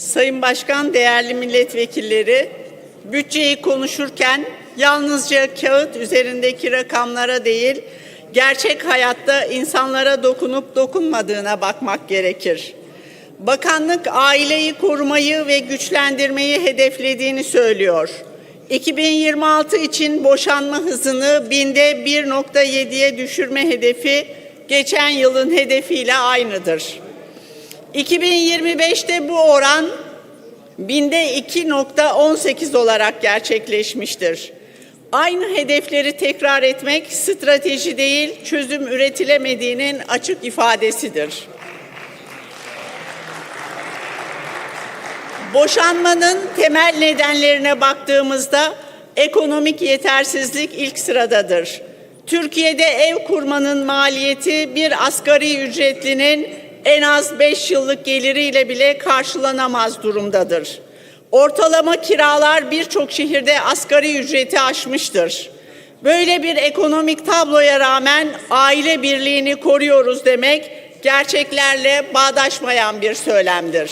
Sayın Başkan, değerli milletvekilleri, bütçeyi konuşurken yalnızca kağıt üzerindeki rakamlara değil, gerçek hayatta insanlara dokunup dokunmadığına bakmak gerekir. Bakanlık aileyi korumayı ve güçlendirmeyi hedeflediğini söylüyor. 2026 için boşanma hızını binde 1.7'ye düşürme hedefi geçen yılın hedefiyle aynıdır. 2025'te bu oran binde 2.18 olarak gerçekleşmiştir. Aynı hedefleri tekrar etmek strateji değil, çözüm üretilemediğinin açık ifadesidir. Boşanmanın temel nedenlerine baktığımızda ekonomik yetersizlik ilk sıradadır. Türkiye'de ev kurmanın maliyeti bir asgari ücretlinin en az 5 yıllık geliriyle bile karşılanamaz durumdadır. Ortalama kiralar birçok şehirde asgari ücreti aşmıştır. Böyle bir ekonomik tabloya rağmen aile birliğini koruyoruz demek gerçeklerle bağdaşmayan bir söylemdir.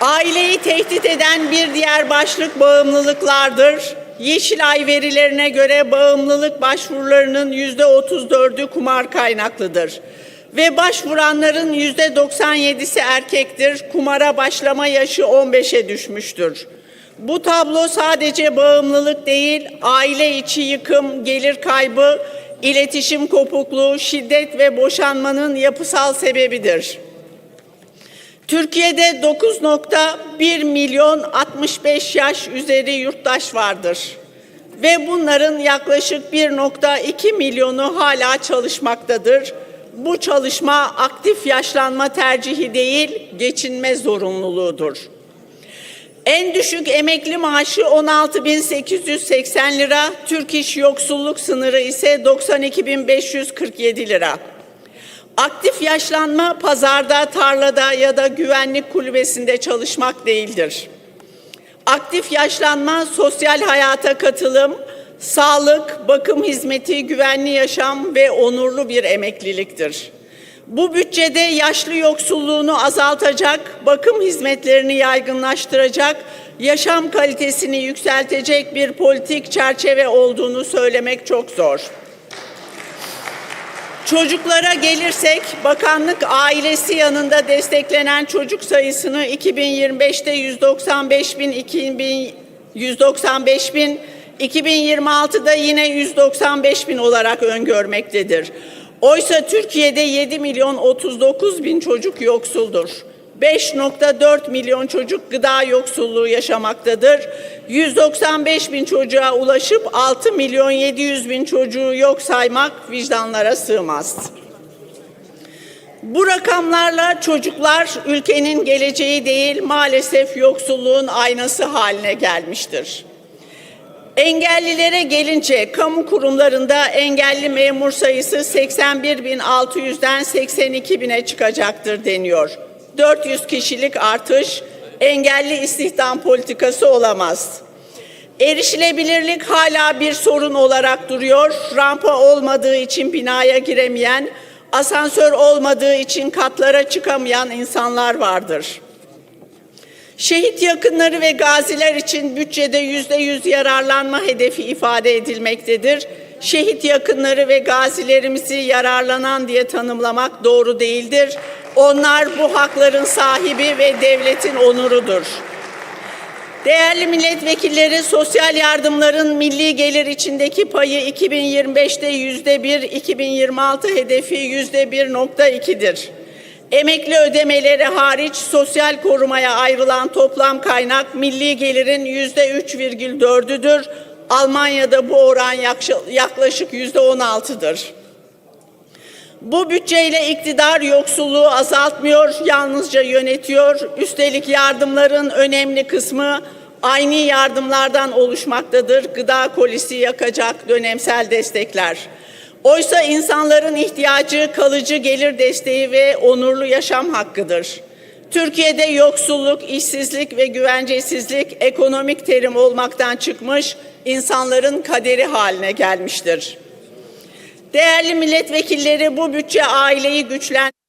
Aileyi tehdit eden bir diğer başlık bağımlılıklardır. Yeşilay verilerine göre bağımlılık başvurularının yüzde 34'ü kumar kaynaklıdır. Ve başvuranların yüzde 97'si erkektir. Kumara başlama yaşı 15'e düşmüştür. Bu tablo sadece bağımlılık değil, aile içi yıkım, gelir kaybı, iletişim kopukluğu, şiddet ve boşanmanın yapısal sebebidir. Türkiye'de 9.1 milyon 65 yaş üzeri yurttaş vardır. Ve bunların yaklaşık 1.2 milyonu hala çalışmaktadır. Bu çalışma aktif yaşlanma tercihi değil, geçinme zorunluluğudur. En düşük emekli maaşı 16.880 lira, Türk İş yoksulluk sınırı ise 92.547 lira. Aktif yaşlanma pazarda, tarlada ya da güvenlik kulübesinde çalışmak değildir. Aktif yaşlanma sosyal hayata katılım, sağlık, bakım hizmeti, güvenli yaşam ve onurlu bir emekliliktir. Bu bütçede yaşlı yoksulluğunu azaltacak, bakım hizmetlerini yaygınlaştıracak, yaşam kalitesini yükseltecek bir politik çerçeve olduğunu söylemek çok zor. Çocuklara gelirsek bakanlık ailesi yanında desteklenen çocuk sayısını 2025'te 195 bin, 2000, 195 bin, 2026'da yine 195 bin olarak öngörmektedir. Oysa Türkiye'de 7 milyon 39 bin çocuk yoksuldur. 5.4 milyon çocuk gıda yoksulluğu yaşamaktadır. 195 bin çocuğa ulaşıp 6 milyon 700 bin çocuğu yok saymak vicdanlara sığmaz. Bu rakamlarla çocuklar ülkenin geleceği değil maalesef yoksulluğun aynası haline gelmiştir. Engellilere gelince kamu kurumlarında engelli memur sayısı 81.600'den 82.000'e çıkacaktır deniyor. 400 kişilik artış engelli istihdam politikası olamaz. Erişilebilirlik hala bir sorun olarak duruyor. Rampa olmadığı için binaya giremeyen, asansör olmadığı için katlara çıkamayan insanlar vardır. Şehit yakınları ve gaziler için bütçede yüzde yüz yararlanma hedefi ifade edilmektedir. Şehit yakınları ve gazilerimizi yararlanan diye tanımlamak doğru değildir. Onlar bu hakların sahibi ve devletin onurudur. Değerli milletvekilleri sosyal yardımların milli gelir içindeki payı 2025'te yüzde bir, 2026 hedefi yüzde 1.2'dir. Emekli ödemeleri hariç sosyal korumaya ayrılan toplam kaynak milli gelirin yüzde 3,4'üdür. Almanya'da bu oran yaklaşık yüzde 16'dır. Bu bütçeyle iktidar yoksulluğu azaltmıyor, yalnızca yönetiyor. Üstelik yardımların önemli kısmı aynı yardımlardan oluşmaktadır. Gıda kolisi yakacak dönemsel destekler. Oysa insanların ihtiyacı kalıcı gelir desteği ve onurlu yaşam hakkıdır. Türkiye'de yoksulluk, işsizlik ve güvencesizlik ekonomik terim olmaktan çıkmış, insanların kaderi haline gelmiştir. Değerli milletvekilleri bu bütçe aileyi güçlendirecek